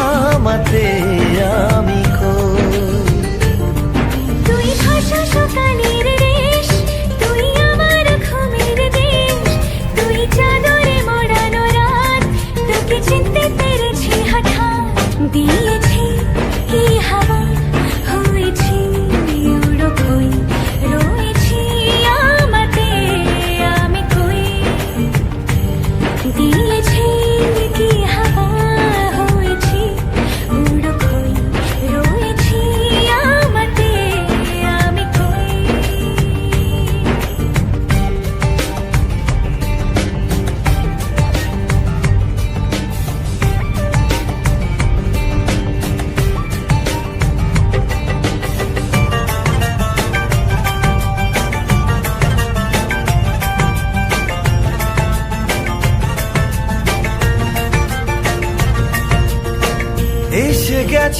আমাতে আমি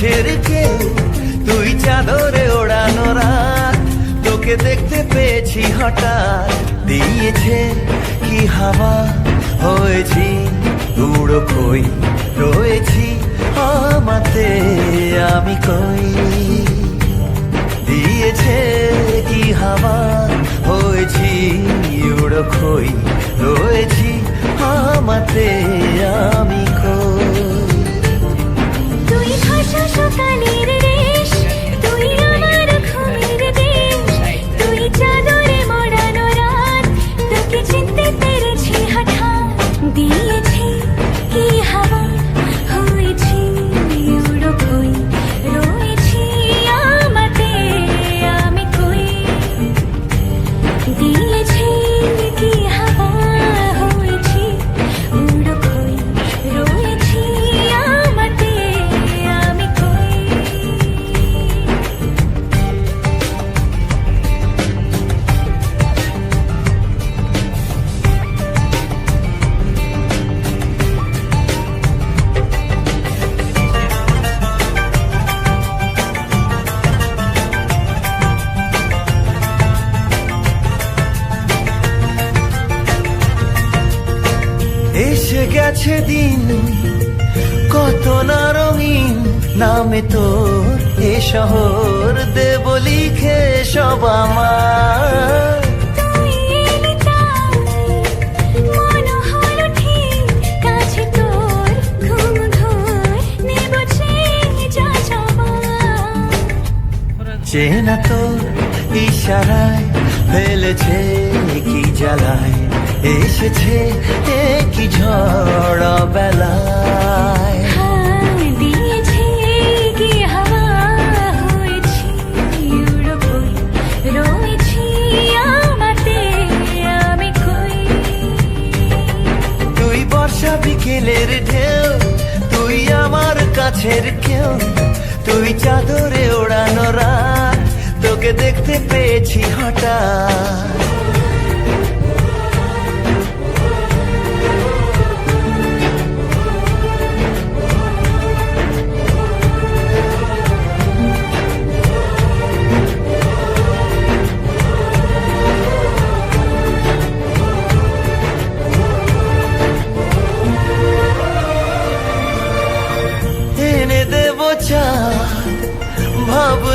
কাছের কেউ তুই চাদরে ওড়ানো রাত। তোকে দেখতে পেয়েছি হঠাৎ, দিয়েছে কি হাওয়া? হয়েছি উড়ো কই রয়েছি আমাতে আমি কই? দিয়েছে কি হাওয়া? হয়েছি উড়ো খই, রয়েছি আমাতে আমি এ শহর দেব লিখে সব চেনা তোর ইশারায়, ফেলেছে কি জ্বালায়, এসেছে কি ঝড় বেলায় বিকেলের ঢেউ তুই আমার কাছের কেউ। তুই চাদরে ওড়ানো রাত তোকে দেখতে পেয়েছি হঠাৎ।